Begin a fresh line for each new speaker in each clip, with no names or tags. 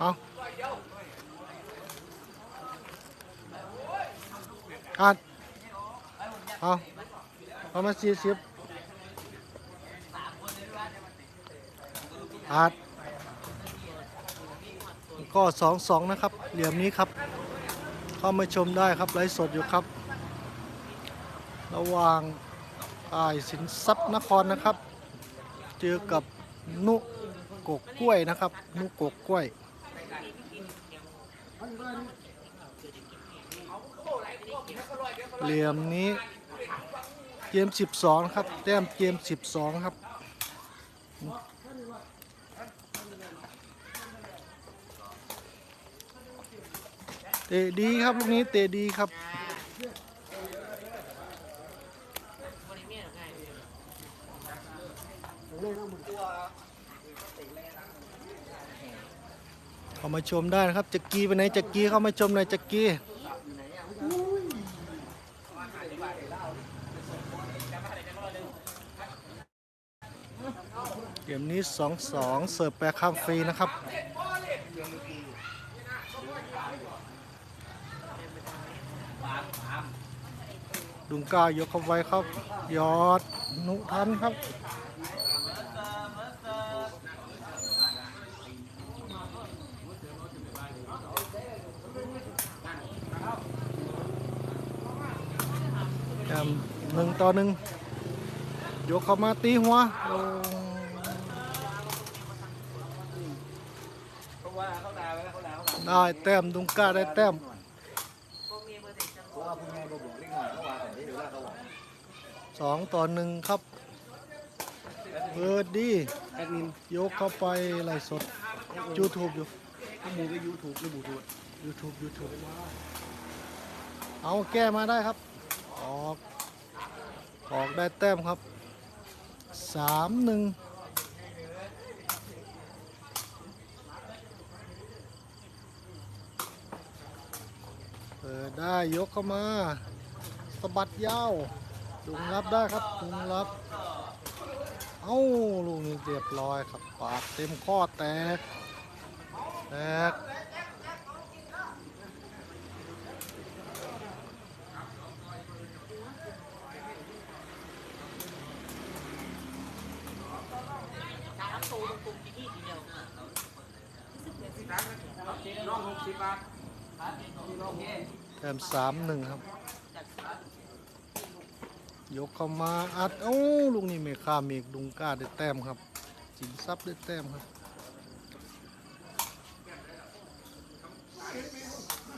เอาอัดเอาเอามาสี่สิบอัดก็สองสองนะครับ เหลี่ยมนี้ครับ เข้ามาชมได้ครับ ไลฟ์สดอยู่ครับ ระหว่างอายสินทรัพย์นครนะครับ เจอกับนุกกกล้วยนะครับ นุกกกล้วย เหลี่ยมนี้เกม12ครับ แต้มเกม12ครับเตะดีครับลูกนี้เตะดีครับเข้ามาชมได้นะครับจักรีไปไหนจักรีเข้ามาชมหน่อยจักรี เกมนี้ 2-2 เสิร์ฟแปรข้ามฟรีนะครับ ดุงก้ายกเข้าไว้ครับ ยอดนุทันครับหนึ่งต่อหนึ่งยกเข้ามาตีหัวลง
เขาว่าเขาด่าไว้เขาด่าเขาด่า
ได้แต้มดุงก้าได้แต้ม
เพราะว่าพวกแม่บอกเล็กหน่อยเขาว่าแต่นี้เดี๋ยวว่าเขาบอก
สองต่อหนึ่งครับเปิดดี
แอดมิน
ยกเข้าไปไลฟ์สด YouTube อยู่
ข้อมูลก็ยูทูบก็บูทูบ
YouTube YouTube เอาแก้มาได้ครับออกออกได้แต้มครับสามหนึ่ง ปิดได้ยกเข้ามาสะบัดยาวลุงรับได้ครับลุงรับ เอ้าลูกนี้เรียบร้อยครับปากเต็มข้อแตกแตก
น้องหกสิบบาท
แต้มสามหนึ่งครับ ยกเข้ามาอัดเอ้ลูกนี้ไม่ข้ามเมกดุงก้าได้แต้มครับสินทรัพย์ได้แต้มครับ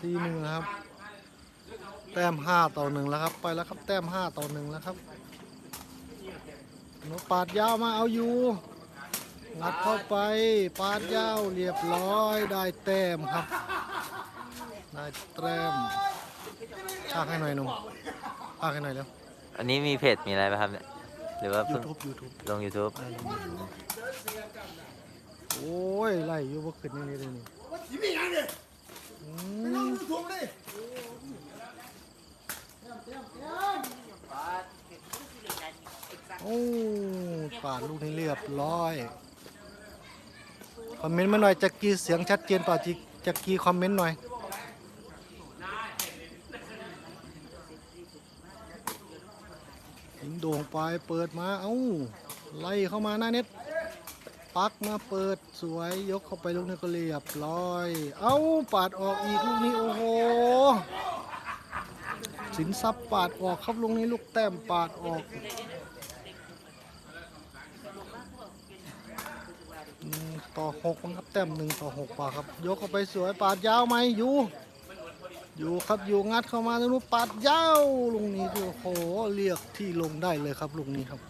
ทีหนึ่งครับ แต้มห้าต่อหนึ่งแล้วครับ ไปแล้วครับแต้มห้าต่อหนึ่งแล้วครับนกปาดยาวมาเอาอยู่งัดเข้าไปปาดยาวเรียบร้อยได้แต้มครับได้แต้มากให้หน่อยหนุ่มพากให้หน่อยเร็ว
อันนี้มีเพจมีอะไรไหมครับเนี่ยหรือว่า
ยู
เพิ่ง
ทูบยูทูบ
ลง YouTube
โอ้ยไล่อยู่บ่ขึ้นนี่เลยนี่
ว่าถีไม่ยังเนี่ย
อื
ไม่น้อง
ม
ยูทูบเลย
โอ้ปาดลูกนี้เรียบร้อย คอมเมนต์มาหน่อยจักกี้เสียงชัดเจนเปล่าจิจักกี้คอมเมนต์หน่อย หิง โด่งไปเปิดมาเอ้าไล่เข้ามาหน้าเน็ตปักมาเปิดสวยยกเข้าไปลูกนี้ก็เรียบร้อย เอ้าปาดออกอีกลูกนี้โอ้โหสินทรัพย์ปาดออกครับลูกนี้ลูกแต้มปาดออกต่อหกครับแต้มหนึ่งต่อหกปาครับ ยกเข้าไปสวยปาดยาวไหมอยู่ อยู่ครับอยู่งัดเข้ามาตรงนู้ปาดยาวลุงนี้โอ้โหเรียกที่ลงได้เลยครับลุงนี้ครับ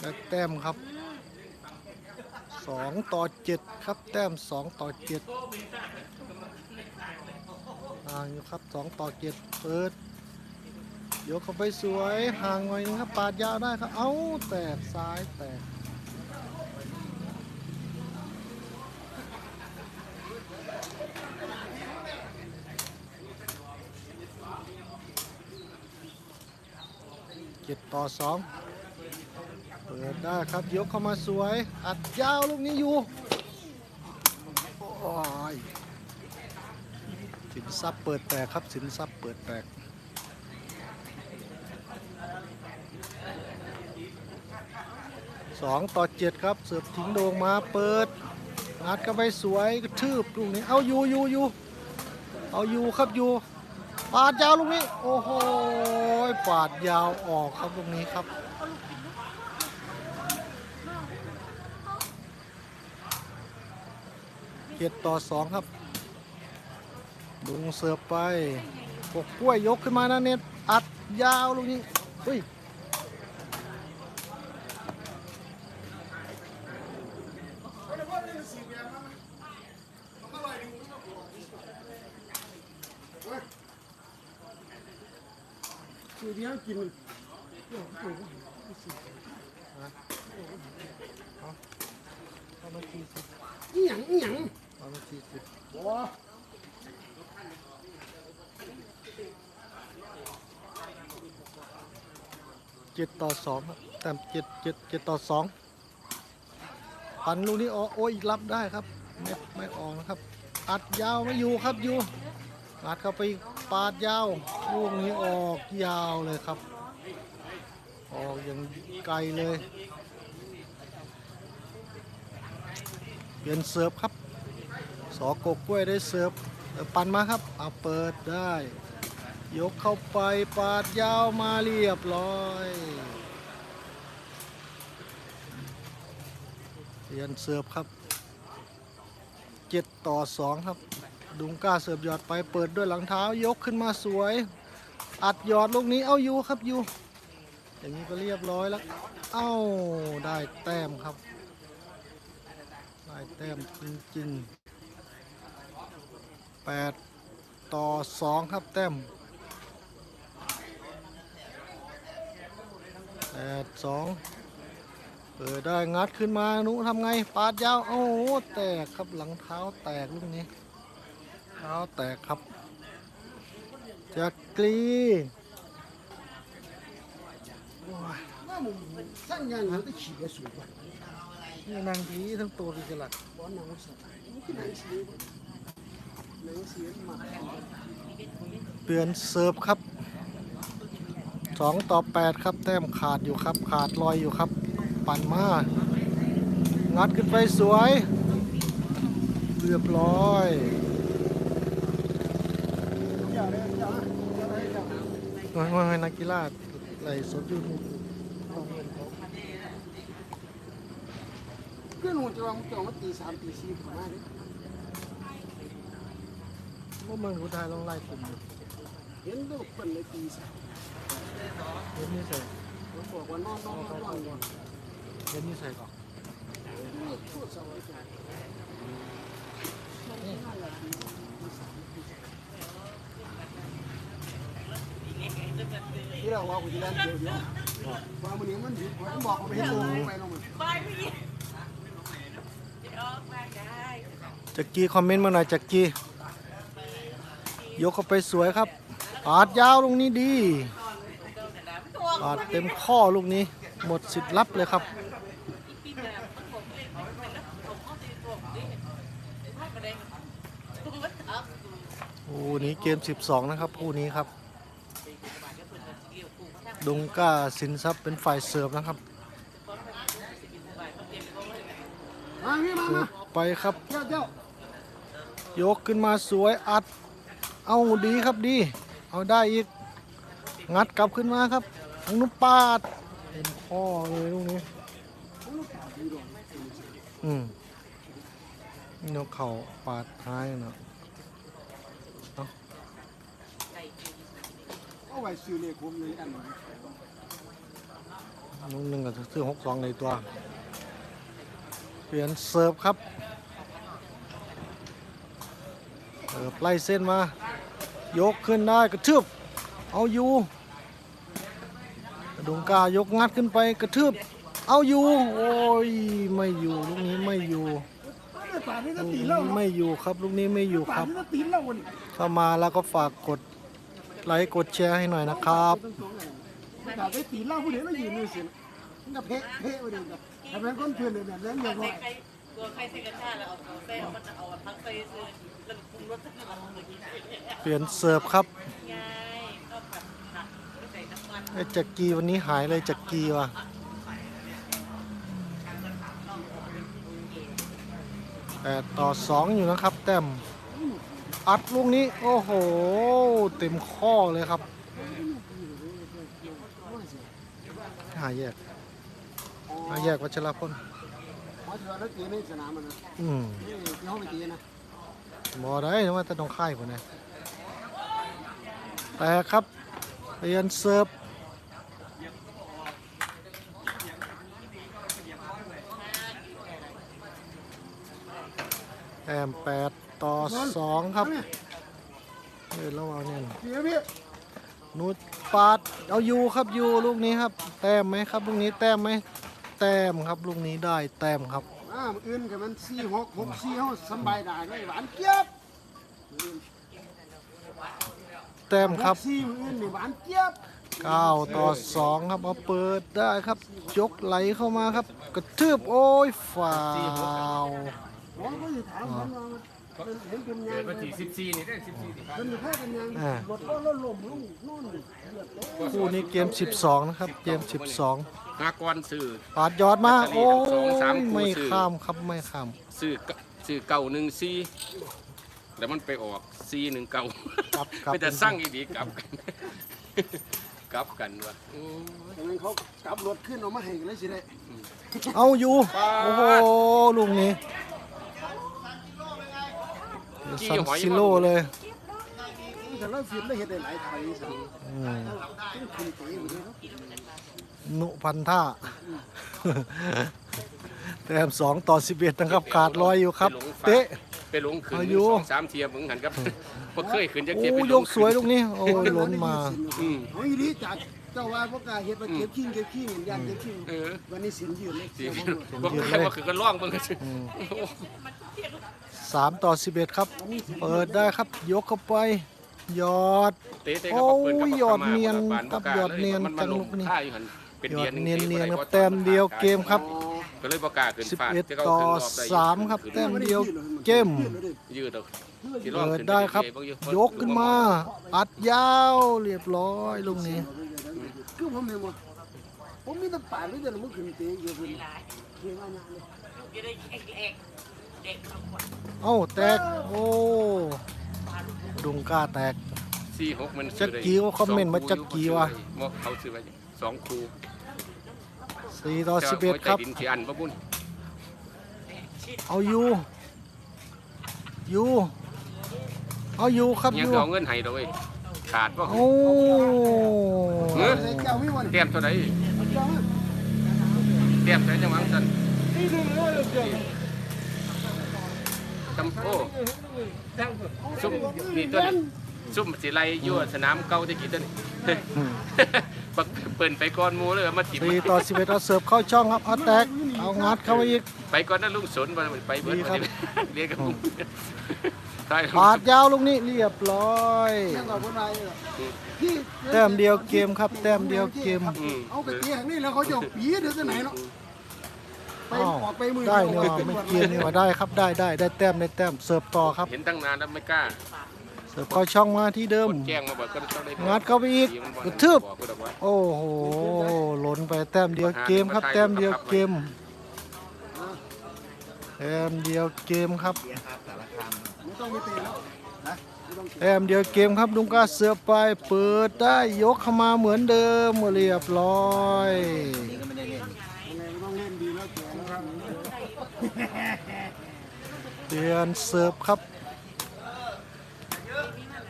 ได้แต้มครับสองต่อเจ็ดครับแต้มสองต่อเจ็ดห่างอยู่ครับสองต่อเจ็ดเปิดยกเข้าไปสวยห่างหน่อยนึงครับปาดยาวได้ครับ เอ้าแตกซ้ายแตก ต่อสองเปิดได้ครับยกเข้ามาสวย อัดยาวลูกนี้อยู่โอ้ยสินทรัพย์เปิดแตกครับสินทรัพย์เปิดแตกสองต่อเจ็ดครับเสิร์ฟทิ้งโด่งมาเปิดงัดเข้าไปสวยกระทืบลูกนี้เอาอยู่อยู่อยู่เอาอยู่ครับอยู่ ปาดยาวลูกนี้ โอ้โหปาดยาวออกครับลูกนี้ครับ เจ็ดต่อสองครับดุงเสิร์ฟไปปกกล้วยยกขึ้นมานะเน็ตอัดยาวลูกนี้เฮ้ย
คือที่เขากิน
เอามาทีสิ
อีหยังอีหยัง
เอามาทีสิ
โอ้
เจ็ดต่อสองครับแต่เจ็ดเจ็ดเจ็ดต่อสองปันลูกนี้ออกโอ้ยรับได้ครับ ไม่ไม่ออกนะครับ อัดยาวไม่อยู่ครับอยู่อัดเข้าไป ปาดยาวลูกนี้ออกยาวเลยครับ ออกอย่างไกลเลย เปลี่ยนเสิร์ฟครับ สอกกกล้วยได้เสิร์ฟเออปันมาครับเอาเปิดได้ ยกเข้าไปปาดยาวมาเรียบร้อยเปลี่ยนเสิร์ฟครับเจ็ดต่อสองครับ ดุงก้าเสิร์ฟหยอดไปเปิดด้วยหลังเท้ายกขึ้นมาสวย อัดหยอดลูกนี้เอาอยู่ครับอยู่อย่างนี้ก็เรียบร้อยแล้ว เอ้าได้แต้มครับ ได้แต้มจริงๆแปดต่อสองครับแต้มแปดสองเปิดได้งัดขึ้นมาหนูทำไง ปาดยาว โอ้โห แตกครับหลังเท้าแตกลูกนี้ ท้าแตกครับจักรีโอ้ย
ว่ามึงสร้างงานเขาจะขี่กระสุนวะ
นี่นางดีทั้งตัวดีกระหลัด
บอลหนังสัตว์มันคือหนังสีหนังสีมา
เปลี่ยนเสิร์ฟครับสองต่อแปดครับ แต้มขาดอยู่ครับ ขาดลอยอยู่ครับ ปั่นมางัดขึ้นไปสวย เรียบร้อย
อย่าเลยอย่าอย่าเลยอย่า
ว่าไงนักกีฬาไหลสดอยู่นี่
เพื่อนหัวจะวางจะมาตีสามตีสี่ผมมาเลย
พวกมึงผู้ชายลองไล่กลุ่ม
เห็นลูกเปิ้นเลยตีสาม
เห็นนี่ใส่
ผมบอกว่าน้อนนอนนอนนอนนอน
เห็นนี่ใส่ก่อน
พูดสวัสดีที่ เราว่ากูจะเล่นเดียวเดียวว่ามันนี้มันหยุดผมบอกว่าไม่ให้ลงไปลงมัน
จักกี้คอมเมนต์มาหน่อยจักกี้ยกเข้าไปสวยครับปาดยาวลูกนี้ดีปาดเต็มข้อลูกนี้ หมดสิทธิ์รับเลยครับคู่นี้เกม 12 นะครับคู่นี้ครับ ดงก้าสินทรัพย์เป็นฝ่ายเสิร์ฟนะครับ
มาพี่มา
เสิ
มา
ร์ฟไปครับ
เจ้าเจ้าย
กขึ้นมาสวยอัด เอาดีครับดี เอาได้อีก งัดกลับขึ้นมาครับทางนุปาดเป็นข้อเลยลูกนี้ อืมนี่นกเขาปาดท้ายเนาะ
เอาไว้ซื้อเลขผมเลยอันนี้
ลูกหนึ่งกับซื้อหกสองในตัว เปลี่ยนเสิร์ฟครับเสิร์ฟไล่เส้นมา ยกขึ้นได้กระทืบเอาอยู่กระดงกายกงัดขึ้นไปกระทืบเอาอยู่ โอ้ยไม่อยู่ลูกนี้ไม่อยู่
ป่านนี้
ลู
ก็
ก
ตี
นี้
เล่า
ไม่อยู่ครับลูกนี้ไม่อยู่ค
ป่า
รั
น
บ
นี้ก็ตีเล่าวัน
เข้ามาแล้วก็ฝากกด ไลค์กดแชร์ให้หน่อยนะครับ
ต้องสองอย่างมันก็ไปตีเหล่าผู้เดียวแล้วยืนอยู่สิมันก็เพะเพะไปเดียวกันแต่เป็นคนเพื่อนเนี่ยแบบนั้นอย่างว่า
ใครตัวใครใส่กระชาแล้วเอาเอาใส่เอามันจะเอาพักใส่ซื้อแล้วปรุงรสให้มันเหมือนกิน
เปลี่ยนเสิร์ฟครับ
ยายก็ผัดผักใส่น้ำมัน
ไอ้จักรีวันนี้หายเลยจักรีว่ะแปดต่อสองอยู่นะครับ แต้ม อัดลูกนี้ โอ้โห เต็มข้อเลยครับ หาแยก หาแยกวัชรพล
เพราะฉะนั้นตีในสนามมันนะ
อืม
นี่ที่ห้องไปตีนะ
บอได้นะว่าจะต้องค่ายคนนะแต่ครับเปลี่ยนเสิร์ฟ แต้มแปดต่อสองครับเดี๋ยวเราเอาเนี่ย
ตีพี่
นุดปาดเอาอยู่ครับอยู่ลูกนี้ครับ แต้มไหมครับลูกนี้แต้มไหมแต้มครับลูกนี้ได้แต้มครับ
อ่าอื่นกับมันสี่หกหกสี่ห้าสบายได้เลยหวานเจี๊ยบ
แต้มครับ
สี่อื่นนี่หวานเจี๊ยบ
9ต่อ2ครับเอาเปิดได้ครับยกไหลเข้ามาครับ กระทืบโอ้ยฟาว
หมอก็จะถามผมว่ามันเห็นเป็นยัง
วันที่สิบสี่นี่ได้สิบสี่นี่ครับ
มันแค่เป็นยัง
อ่าร
ถก็รถลมลงนู่นเลือดเลย
คู่นี้เกม 12 นะครับ เกม 12
หากรสื่อ
ปาดยอดมาโอ้
สองสาม
ย
คู่
ไม่
ซื้อ
ข้ามครับไม่ข้าม
สื่อสื่อเก่าหนึ่งซีแล้วมันไปออกซีหนึ่งเก่า
กลับกลับ
ไม่แต่สร้างอีดีกลับกันกลับกันวะอืม
แต่มันเขากลับรถขึ้นออกมาให้กันเลยสิได้
เอาอยู่ โอ้โหลูกนี้ ซัมซิโล
เลยหนุ่
ม
ณตัวเอาพันธะ
แต้มสองต่อสิบเอ็ดนะครับขาดลอยอยู่ครับ เตะ
ไปหลงขืน
อายุ
สองสามเทียมึงหันครับบ่เคยขืนจะ
โอ้
เก็บไป
ยกสวยลูกนี้โอ้ยล้นมา
อืม
เฮ้ยนี่จัดเจ้าว่าพวกกาเห็ดมาเก็บขี้เก็บขี้เห็นยันเก็บขี้วันนี้สินยืนเลย
สิ
บ่
เคยว่าขืนก็ล่องมึงก็สิ
อื 3 ต่อ 11 ครับ เปิดได้ครับ ยกเข้าไปหยอดโอ้ย
ห
ยอดเนียนครับ
หย
อดเนียนจัง
ลู
กนี่
ยห
ยอ
ด
เนียนเนียนครับแต้มเดียวเกมครับ
ก็เลยประกาศขึ้นฟาดที่า
ต่อ
ขึ้นรบได้
3 ครับ แต้มเดียวเกม
ยืดเปิ
ดได้ครับยกขึ้นมา อัดยาวเรียบร้อยลูกนี้
คือผมเห็นว่าผมมีแต่ป่าไม่แต่ละกขึ้นเตะอยู่คนเกี่ยวอะไรเนี่ย
Get it. แอกแอกเด็กทั้งหมด
เอ้าแตก โอ้ดุงกล้าแตก
สี่หกมัน
จักกี้เขาคอมเมนต์มาจักกี้วะ
มอกเขาซื้อไว้สองคู
สี่ต่อสิบเอ็ดครับ
ดินที่อันพระบุญ
เอาอยู่อยู่เอาอยู่ครับอ
ยัง
ยู่
ก็เอาเงินให้เราเว้ยขาดป่ะ
โอ้
เออ
ใส่แก้วไม่วัน
เตรียมเท่าไหร่
แก้ว
เตรียมใส่จังหวะสั่นจำโอ้ซุ่มนี่ตัวนี้ซุ่มสิไลอยู่สนามเก่าที่กี่ตัวนี้บักเปิ่นไปก่อนหมูเลยมาถิ่ม
สี่ต่อสิบเอ็ดเอาเสิร์ฟเข้าช่องครับเอาแตกเอางัดเข้าไปอีก
ไปก่อนนะลุงสนมาไปเบิร์ด
ดีครับ
เรียกกับผมใช่
ปาดยาวลูกนี้เรียบร้อย
แก้วกับคนไรที่
แต้มเดียวเกมครับ แต้มเดียวเกม
เอาไปเตะนี่แล้วเขาจะปีเดือดไหนเนาะ ไป
อ้าว
ออกไปมือ
ได้เนี่ยว่ะไม่เกมนี่ว่าได้ครับได้ได้ได้แต้มได้แต้มเสิร์ฟต่อครับ
เห็นตั้งนานแล้วไม่กล้า
เสิร์ฟเข้าช่องมาที่เดิม
กดแจ้งมาบอกก็ต้องได้
งัดเข้าไปอีกกระทืบ
บอกก็ได้ว่า
โอ้โหหล่นไปแต้มเดียวเกมครับ แต้มเดียวเกมแต้มเดียวเกมครับ
ไม่ต้องไปเตะแล้ว
แต้มเดียวเกมครับลุงกาเสือไปเปิดได้ยกเข้ามาเหมือนเดิมเรียบร้อย
เป
ลี่ยนเสิร์ฟครับ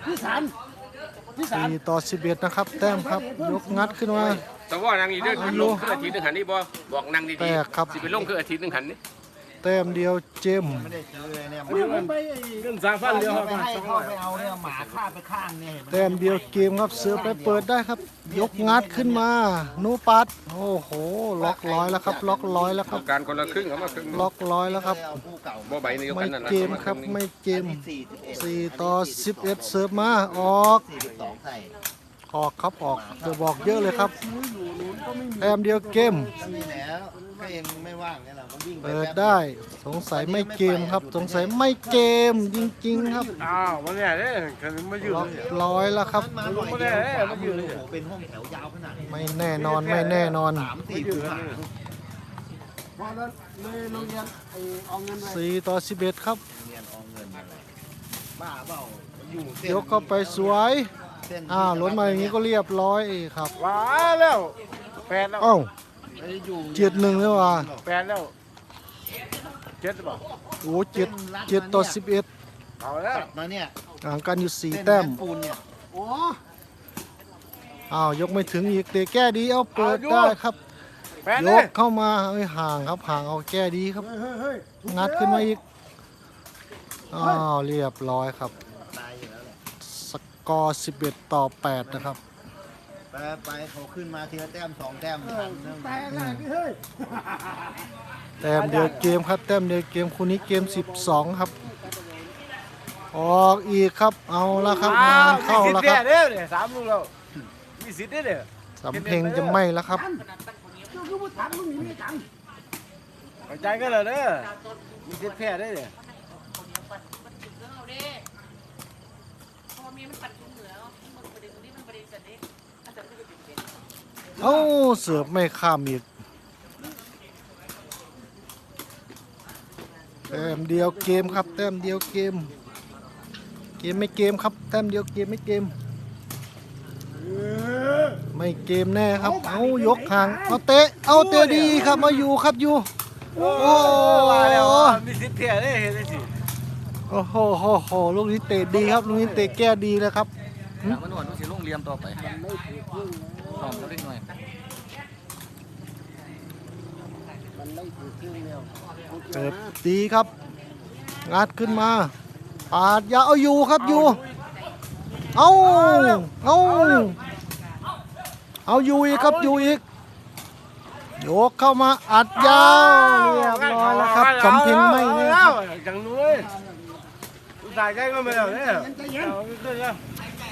พี่สารพี่สาร
4ต่อ 11 นะครับ แต้มครับ ยกงัดขึ้นมา
แต่ว่านางอีเด้อลงคืออาทิตย์หนึงหันนี่บ่บอกนาง
แต
ดี
กครับ
ๆสิไปลงคืออาทิตย์หนึงหันนี่
แต้มเดียวเจม
ไม่ได้ซื้อเลยเนี่ย
เนี่ยมันไป
เรื่องสามพันเดียวไปให้เขาไปเอาเนี่ยหมาฆ่าไปข้างเนี่ย
แต้มเดียวเกมครับเสือไปเปิดได้ครับ ยกงัดขึ้นมานูปัดโอ้โหล็อกร้อยแล้วครับ ล็อกร้อยแล้วครับ
การคนละครึ่งเขามาครึ่ง
ล็อกร้อยแล้วครับ
เอาคู่เก่า
บ่ใบนี่
ไม่
กันนั่นน่
เกมครับไม่เกม
สี่สิบเอ็ด
4ต่อ11เสิร์ฟมาออก
อ
อกครับออกเดี๋ยวบอกเยอะเลยครับ
ซื้ออยู่นู้นก็ไม่มี
แต้มเดียวเกม
ก็มีแล้วก็เองไม่ว่างเนี่ยแหละมันวิ่งไป
เปิด
แป๊บ
ได้สงสัยไม่เกมครับ สงสัยไม่เกมจริง ๆ ครับ
อ้าวมันเนี่ยเนี่ยคันมายืน
ล็อก
เลย
ร้อยแล้วครับ
มันมาหน่อย
ไม่ได้
เดียว
เอ้ย
สาม
มันยืนเลย
โอ้โหเป็นห้องแถวยาวขนาดนี้
ไม่แน่นอนไม่แน่นอน
สามสี่ผืนอะ
พอแล้วเลยโรงเรียนไอ้เอาเงินไป
สี่ต่อสิบเอ็ดครับ
เรียนออมเงินอะไรบ้าเปล่าอยู่เส้น
ยกเข้าไปสวย
เส้น
อ้าวล้นมาอย่างนี้ก็เรียบร้อยครับ
ว้าแล้วแปดแล้ว
เอ้า
ไม่ได้อยู่
เจ็ดหนึ่งแล้วว่ะ
แปดแล้วเจ็ดหรือเปล่า
โอ้เจ็ดเจ็ดต่อสิบเอ็ด
เอาแล้ว
ตัดมาเนี่ย
ห่างกันอยู่สี่
เส้น
แต้ม
แผ่นปูนเนี่ย
อ๋อ
อ้าวยกไม่ถึงอีกเตะแก้ดีเอาเปิดได้ครับ
แปด
ย
เลย
กเข้ามาเอ้ยห่างครับห่างเอาแก้ดีครับ
เฮ้ยเฮ้ย
งัดขึ้นมาอีก อ้าว เรียบร้อยครับ
ตายอยู่แล้วแหละ
สกอร์ 11 ต่อ 8 นะครับ
ไปไปเขาขึ้นมาทีละแต้มสองแต้มทันเรื่อง
แต่แรกนี่เฮ้ย
แต้มเดียวเกมครับ แต้มเดียวเกมคู่นี้เกม 12 ครับ ออกอีกครับเอาละครับงานเข้าแล้วครับ
เด้อเนี่ยสามลูกแล้วมีสิทธิ์เด้อเนี่ย
สำเพ็งจะไหม่แล้วครับ
เจ้าคือผู้ถามมึงหนีไม่กัน
เข้าใจกันเลยเด้อมีสิทธิ์แพ้ได้เนี่ย
มันถึงเรื่องเราเด้พอมีมันปัดถุงเหนือมันประเด็นนี้มันประเด็นสันนี้อาจจะไม่ได้เป็นเป็น
เอ้าเสิร์ฟไม่ข้ามอีกแต้มเดียวเกมครับ แต้มเดียวเกม เกมไม่เกมครับ แต้มเดียวเกมไม่เกม ไม่เกมแน่ครับ เอายกห่าง เอาเตะ เอาเตะดีครับ มาอยู่ครับอยู่ โอ้
ว่าแล้ว
โห
มีสิทธิ์แพ้ได้เห็นได้สิ
โอ้โหโหโหลูกนี้เตะดีครับ ลูกนี้เตะแก้ดีเลยครับ
หลังมันนวดมันสิลงเรียมต่อไปห อมเขาเล็กหน่อย
มันไล่ถือเครื่องแล้วโอเค
เติบ
นะ
ดีครับงัดขึ้นมาปาดยาเอาอยู่ครับอยู่ เอาเอาเอาอยู่อีกครับอยู่อีกโยกเข้ามาอัดยาวเรียบร้อยแล้วครับสำเพ็งไม่แน่ครับ
จังนู้นอุตส่าห์ใจก็ไม่แล้วเนี่ย
ใจเย็น
เอาขึ้นแล้ว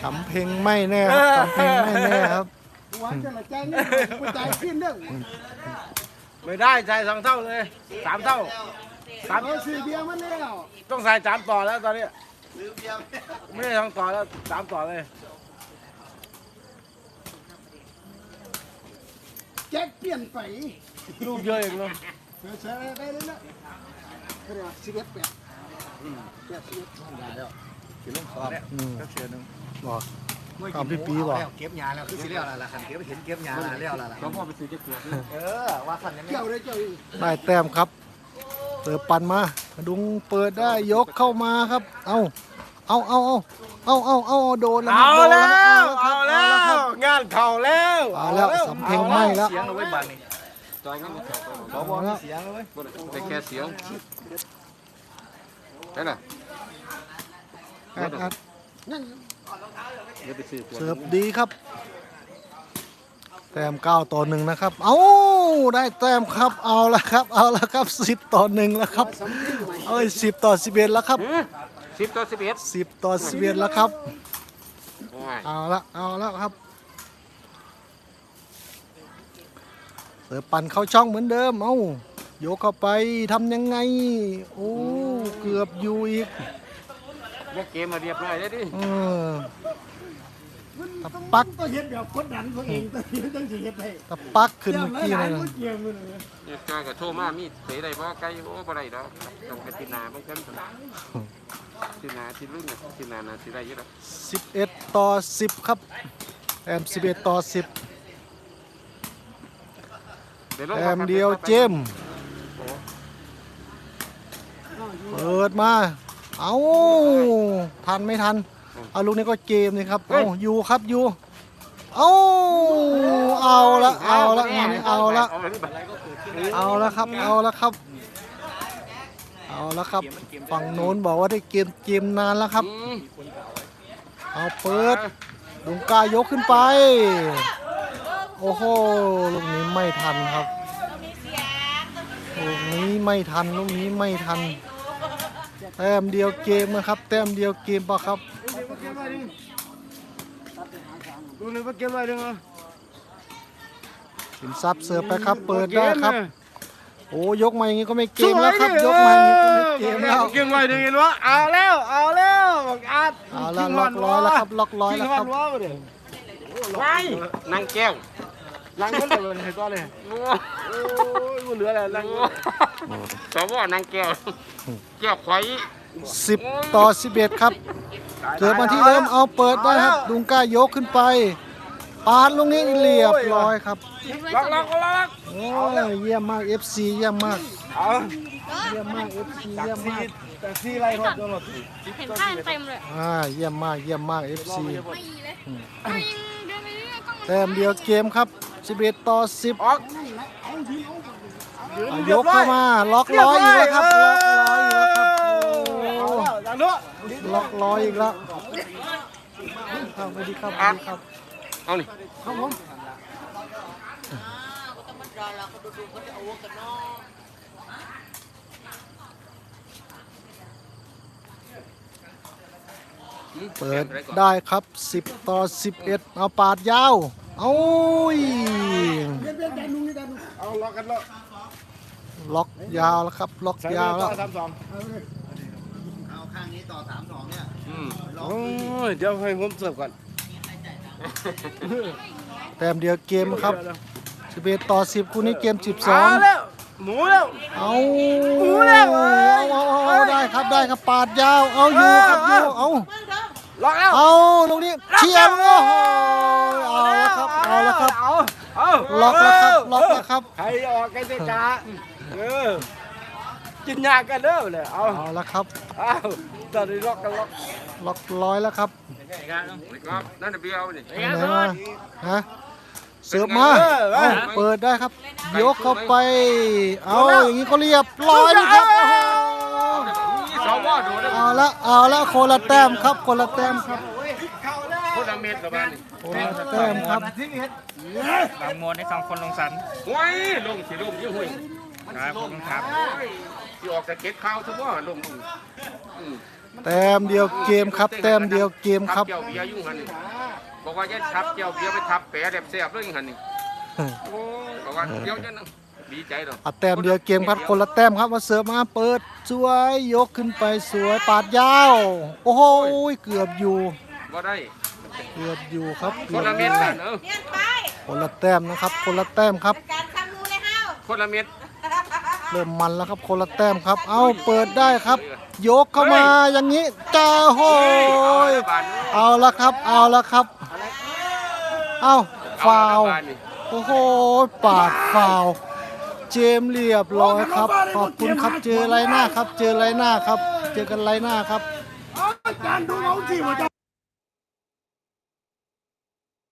สำเพ็งไม่แน่ครับสำเพ็งไม่แน่ครับ
หวานจะละใจเนี่ยผู้ใจขึ้นเด้อ
ไม่ได้ใจสองเท่าเลยสามเท่าสาม
เอาซื้อเบียร์มาแล้ว
ต้องใส่สามต่อแล้วตอนนี้
ลืมเบียร์
ไม่ได้สองต่อแล้วสามต่อเลย
แจ็คเปลี่ยนไป
ลูกเยอะเองเนาะ
ใช้ได้เลยนะเรียกว่าสิบเอ็ดแปดแปดสิบเอ็ด
แล้วสิลงคอแล้ว
อืม
ก็เชื่อนึง
บอก ตามพี่ปีบอก
เก็บยาแล้วคือสิเลี้ยวแล้วล่ะคันเก็บเห็นเก็บยาแล้วเลี้ยวแล้วล่ะ
เขาพ่อไปซื้อเจ๊กลัว
เออว่าคันนี้
เกี่ยวเลยเกี่ยวอีก
ได้แต้มครับเปิดปันมาดุงเปิดได้ยกเข้ามาครับ เอาเอาเอาเอาเอาเอาเอาโดนแล้วครับ
เอา
โดน
แล้ว
ครั
เอา
บ
แล้ว
ครับ
งานเข่าแล้ว
เอาแล้วสำเพ็งไหม้แล้ว
เสียงเอาไว้บันนี่จอยงั้น
ขอบอกมีเสียงเลย
ได้แค่เสียงได้น่ะ
อัดอัด
นั่น
เดี๋ยวไปซื้อขวด
เสิร์ฟดีครับ แต้มเก้าต่อหนึ่งนะครับ เอาได้แต้มครับเอาละครับ เอาละครับสิบต่อหนึ่งแล้วครับ
สำเพ็งใหม่
เอ้ยสิบต่อสิบเอ็ดแล้วครับ
สิบต่อสิบเอ็ด
สิบต่อสิบเอ็ดแล้วครับ
โอ้ย
เอาละเอาละครับเสิร์ฟปั่นเข้าช่องเหมือนเดิม เอาโยกเข้าไปทำยังไง โอ้ เกือบอยู่อีก
แม่เกมมาเรียบร้อยแล้วดิ
เออ
มัน
ตะ
ต้อง
ปัก
ต้องเฮ็ดแบบกดดันตัวเองต้องเฮ็ดต้องสิเฮ็ดให้
ตะปักขึ้นเมื่อกี้
ห
เล
ลาย
ย
ๆ
นะ
คนเกี่ยวมือเลย
เนี่ยจอยกับโทรมามีเตะได้บ่ไกลโอ้บ่ได้ดอกต้องไปติดหนาบางครั้งติดหนาติดรุ่นเนี่ยติดหนานะติดได้เยอะแล้ว
สิบเอ็ดต่อสิบครับแต้มสิบเอ็ดต่อสิบ
ดี๋ยวลง
แต้มเดียวเจมส์เปิดมา เอาทันไม่ทันเอาลูกนี้ก็เกมนี่ครับเอาอยู่ครับอยู่เอาเอาละเอาละงานนี้เอาละ
เอาเลยบัด
เอาละครับเอาละครับ เอาละครับ ฝั่งโน้นบอกว่าได้เกมเกมนานแล้วครับ
อืม
เอาเปิดลุงกายกขึ้นไป โอ้โหลูกนี้ไม่ทันครับลูกนี้ไม่ทันลูกนี้ไม่ทัน แต้มเดียวเกมนะครับ แต้มเดียวเกมปะครับ
ตัดไปหาสาม
ดูนี่ว่าเก็บไว้ดึงเอา
สินทรัพย์เสิร์ฟไปครับ เปิดได้ครับ โอ้ยกมาอย่างนี้ก็ไม่เกมแล้วครับ ยกมาอย่างนี้ก็ไม่เกมแล้ว
เก็บไว้ดึงเห็นวะเอาแล้วเอาแล้วบักอาด
เอาละล็อกร้อยแล้วครับล็อกร้อยแล้วครับ
ทิ้งหันวะบ่เด้อ
ไว้นางแก้ว
ล้างคนเลยเห็นตัวเลย
โอ้
โอ้ยบ่เหลืออะไรล้าง
สวอนางแก้วแก้วข่อย
สิบต่อสิบเอ็ดครับเกิดมาที่เริ่มเอาเปิดได้ครับดุงก้ายกขึ้นไปปาดลงนี้เรียบร้อยครับ
ล็อกล็อกล็อก
โอ้ยเยี่ยมมาก FC เยี่ยมมาก
เอา
เยี่ยมมาก FC เยี่ยมมาก
แต่ซีไรรถโดนรถ
เห็นข้างเต็มเลย
อ่าเยี่ยมมากเยี่ยมมาก FC
ไม่ยีเลย
แต้มเดียวเกมครับ 11 ต่อ 10
ออก
อะยกเข้ามาล็อกร้อยอีกแล้วครับล็อกร้อยอีกแล้วครับโอ้
เอาแล้วอย่างนู้น
ล็อกร้อยอีกแล้วครับสวัสดีครับสวัสดีครับ
เอานี่
ครับผม
ก็ต้องมาดอ เราก็ดูๆก็จะเอากันเนาะ
เปิดได้ครับ 10 ต่อ 11 เอาปาดยาว เอาย
เดี๋ยวเดี๋ยวเดี๋ยวนุ่งนี่เดี๋ยวนุ่งเอาล็อกกันล็อก
ล็อกยาวแล้วครับ ล็อก
ใส่
ยาวแล้ว
สามสองเอาเลย
เอาข้างนี้ต่อสามสองเนี่ย
อืม
โอ้ยเดี๋ยวให้ผมเสิร์ฟก่อน
แต้มเดียวเกมครับ 11 ต่อ 10 คู่นี้เกม
เอา
12
แล้วหมูแล้ว
เอา
หมูแล้ว
เอาเอาเอาได้ครับได้ครับปาดยาว เอาอยู่ครับอยู่เอา
ล็อกแล้ว
เอาตรงนี้เชียร์โอ้โหเอาแล้วครับเอาแล้วครับ
เอาเอา
ล็อกแล้วครับล็อกแล้วครับ
ใครออกกันจะจ้าเออกินยากันเด้อเลยเอา
เอาแล้วครับ
เอาตอนนี้ล็อกกันล็อก
ล็อกร้อยแล้วครับ
ครับนั่นน่ะเบี้ยวนี่
ไหนมาฮะเสิร์ฟมาเอาเปิดได้ครับ ยกเข้าไป เอาอย่างนี้ก็เรียบร้อยเลยครับ โอ้โห
สวอดูนะ
เอาละเอาละคนละแต้มครับคนละแต้มครับ
คนละเม็ดละบ้านนี่
คนละแต้มครับ
บางมวลในสองคนลงสัน
โอ้ยลงสิลงยี่ห้วย
ครับผมครับ
ที่ออกจากเก็ตข้าวซะบ่ลงอืม
แต้มเดียวเกมครับ แต้มเดียวเกมครับ
ทัเจียวเบียร์ยุ่งหันนี่บอกว่าจะทับเจียวเบียร์ไปทับแผลแดบแสบเลยหันนี่โอ้บอกว่าเดี๋ยวจะนั่ง ดีใจหรอก
อะแต้มเดียวเกมครับคนละแต้มครับมาเสิร์ฟมาเปิดสวยยกขึ้นไปสวยปาดยาว โอ้โหเกือบอยู่
บ่ได้
เกือบอยู่ครับเกื
ค
อนบ
ละ
อ
เม็ด
ยู่
กันเออ
เนียนไป
คนละแต้มนะครับ คนละแต้มครับ
การทำรู้เลยเฮ้า
คนละเม็ด
เริ่มมันแล้วครับคนละแต้มครับ เอาเปิดได้ครับ ยกเข้ามาอย่างนี้จ้าโหย
บาน
เอาละครับ เอาละครับ เอาฟาว
บานนี่
โอ้โหปาดฟาว เจมส์เรียบร้อยครับ ขอบคุณครับเจอไรหน้าครับ เจอไรหน้าครับ เจอกันไรหน้าครับ
การดูเอาที่ว่าจะ